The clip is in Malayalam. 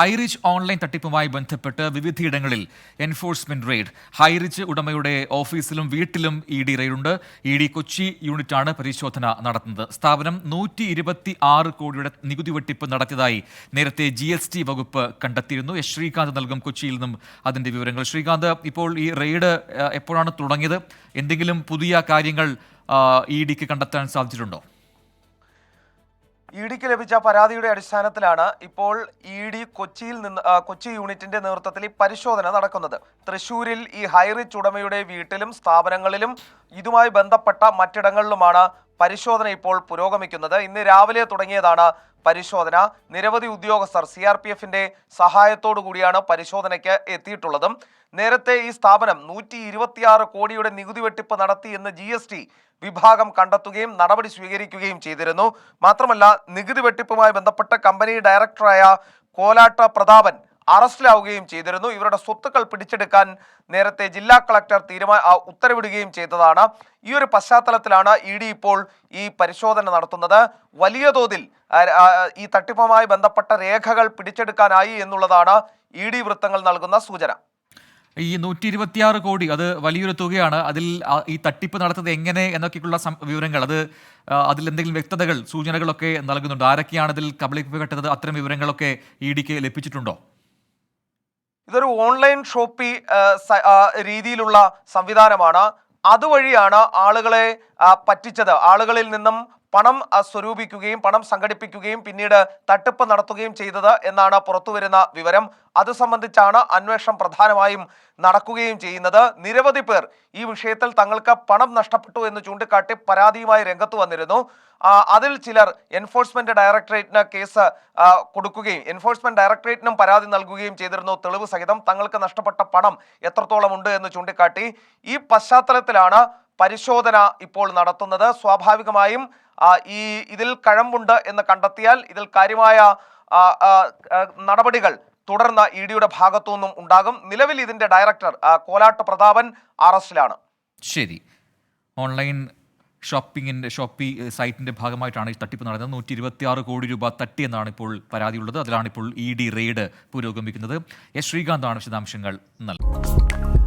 ഹൈറിച്ച് ഓൺലൈൻ തട്ടിപ്പുമായി ബന്ധപ്പെട്ട് വിവിധയിടങ്ങളിൽ എൻഫോഴ്സ്മെന്റ് റെയ്ഡ്. ഹൈറിച്ച് ഉടമയുടെ ഓഫീസിലും വീട്ടിലും ഇ ഡി റെയ്ഡുണ്ട് ഇ ഡി കൊച്ചി യൂണിറ്റാണ് പരിശോധന നടത്തുന്നത്. സ്ഥാപനം നൂറ്റി ഇരുപത്തി ആറ് കോടിയുടെ നികുതി വെട്ടിപ്പ് നടത്തിയതായി നേരത്തെ ജി എസ് ടി വകുപ്പ് കണ്ടെത്തിയിരുന്നു. എസ് ശ്രീകാന്ത് നൽകും കൊച്ചിയിൽ നിന്നും അതിന്റെ വിവരങ്ങൾ. ശ്രീകാന്ത് ഇപ്പോൾ ഈ റെയ്ഡ് എപ്പോഴാണ് തുടങ്ങിയത്? എന്തെങ്കിലും പുതിയ കാര്യങ്ങൾ ഇ ഡിക്ക് കണ്ടെത്താൻ സാധിച്ചിട്ടുണ്ടോ? ഇ ഡിക്ക് ലഭിച്ച പരാതിയുടെ അടിസ്ഥാനത്തിലാണ് ഇപ്പോൾ ഇ ഡി കൊച്ചിയിൽ നിന്ന് കൊച്ചി യൂണിറ്റിന്റെ നേതൃത്വത്തിൽ ഈ പരിശോധന നടക്കുന്നത്. തൃശൂരിൽ ഈ ഹൈറിച്ച് ഉടമയുടെ വീട്ടിലും സ്ഥാപനങ്ങളിലും ഇതുമായി ബന്ധപ്പെട്ട മറ്റിടങ്ങളിലുമാണ് പരിശോധന ഇപ്പോൾ പുരോഗമിക്കുന്നത്. ഇന്ന് രാവിലെ തുടങ്ങിയതാണ് പരിശോധന. നിരവധി ഉദ്യോഗസ്ഥർ സി ആർ പി എഫിന്റെ സഹായത്തോടു കൂടിയാണ് പരിശോധനയ്ക്ക് എത്തിയിട്ടുള്ളതും. നേരത്തെ ഈ സ്ഥാപനം നൂറ്റി ഇരുപത്തിയാറ് കോടിയുടെ നികുതി വെട്ടിപ്പ് നടത്തി എന്ന് ജി എസ് ടി വിഭാഗം കണ്ടെത്തുകയും നടപടി സ്വീകരിക്കുകയും ചെയ്തിരുന്നു. മാത്രമല്ല നികുതി വെട്ടിപ്പുമായി ബന്ധപ്പെട്ട കമ്പനി ഡയറക്ടറായ കോലാട്ട പ്രതാപൻ അറസ്റ്റിലാവുകയും ചെയ്തിരുന്നു. ഇവരുടെ സ്വത്തുക്കൾ പിടിച്ചെടുക്കാൻ നേരത്തെ ജില്ലാ കളക്ടർ തീരുമാന ഉത്തരവിടുകയും ചെയ്തതാണ്. ഈ ഒരു പശ്ചാത്തലത്തിലാണ് ഇ ഡി ഇപ്പോൾ ഈ പരിശോധന നടത്തുന്നത്. വലിയ തോതിൽ ഈ തട്ടിപ്പുമായി ബന്ധപ്പെട്ട രേഖകൾ പിടിച്ചെടുക്കാനായി എന്നുള്ളതാണ് ഇ ഡി വൃത്തങ്ങൾ നൽകുന്ന സൂചന. ഈ നൂറ്റി ഇരുപത്തിയാറ് കോടി അത് വലിയൊരു തുകയാണ്. അതിൽ ഈ തട്ടിപ്പ് നടത്തുന്നത് എങ്ങനെ എന്നൊക്കെയുള്ള വിവരങ്ങൾ അത് അതിൽ എന്തെങ്കിലും വ്യക്തതകൾ സൂചനകളൊക്കെ നൽകുന്നുണ്ട്. ആരൊക്കെയാണ് അതിൽ കബളിപ്പിക്കപ്പെട്ടത്? അത്തരം വിവരങ്ങളൊക്കെ ഇ ഡിക്ക് ലഭിച്ചിട്ടുണ്ടോ? ഇതൊരു ഓൺലൈൻ ഷോപ്പി രീതിയിലുള്ള സംവിധാനമാണ്. അതുവഴിയാണ് ആളുകളെ പറ്റിച്ചത്. ആളുകളിൽ നിന്നും പണം സ്വരൂപിക്കുകയും പണം സംഘടിപ്പിക്കുകയും പിന്നീട് തട്ടിപ്പ് നടത്തുകയും ചെയ്തത് എന്നാണ് പുറത്തുവരുന്ന വിവരം. അത് സംബന്ധിച്ചാണ് അന്വേഷണം പ്രധാനമായും നടക്കുകയും ചെയ്യുന്നത്. നിരവധി പേർ ഈ വിഷയത്തിൽ തങ്ങൾക്ക് പണം നഷ്ടപ്പെട്ടു എന്ന് ചൂണ്ടിക്കാട്ടി പരാതിയുമായി രംഗത്ത് വന്നിരുന്നു. അതിൽ ചിലർ എൻഫോഴ്സ്മെന്റ് ഡയറക്ടറേറ്റിന് കേസ് കൊടുക്കുകയും എൻഫോഴ്സ്മെന്റ് ഡയറക്ടറേറ്റിനും പരാതി നൽകുകയും ചെയ്തിരുന്നു. തെളിവ് സഹിതം തങ്ങൾക്ക് നഷ്ടപ്പെട്ട പണം എത്രത്തോളം ഉണ്ട് എന്ന് ചൂണ്ടിക്കാട്ടി. ഈ പശ്ചാത്തലത്തിലാണ് പരിശോധന ഇപ്പോൾ നടത്തുന്നത്. സ്വാഭാവികമായും ഈ ഇതിൽ കഴമ്പുണ്ട് എന്ന് കണ്ടെത്തിയാൽ ഇതിൽ കാര്യമായ നടപടികൾ തുടർന്ന് ഇ ഡിയുടെ ഭാഗത്തുനിന്നും ഉണ്ടാകും. നിലവിൽ ഇതിന്റെ ഡയറക്ടർ കോലാട്ട് പ്രതാപൻ അറസ്റ്റിലാണ് ശരി. ഓൺലൈൻ ഷോപ്പിങ്ങിന്റെ ഷോപ്പി സൈറ്റിന്റെ ഭാഗമായിട്ടാണ് ഈ തട്ടിപ്പ് നടന്നത്. നൂറ്റി ഇരുപത്തി ആറ് കോടി രൂപ തട്ടിയെന്നാണ് ഇപ്പോൾ പരാതിയുള്ളത്. അതിലാണ് ഇപ്പോൾ ഇ ഡി റെയ്ഡ് പുരോഗമിക്കുന്നത്. എസ് ശ്രീകാന്താണ് വിശദാംശങ്ങൾ നൽകുന്നത്.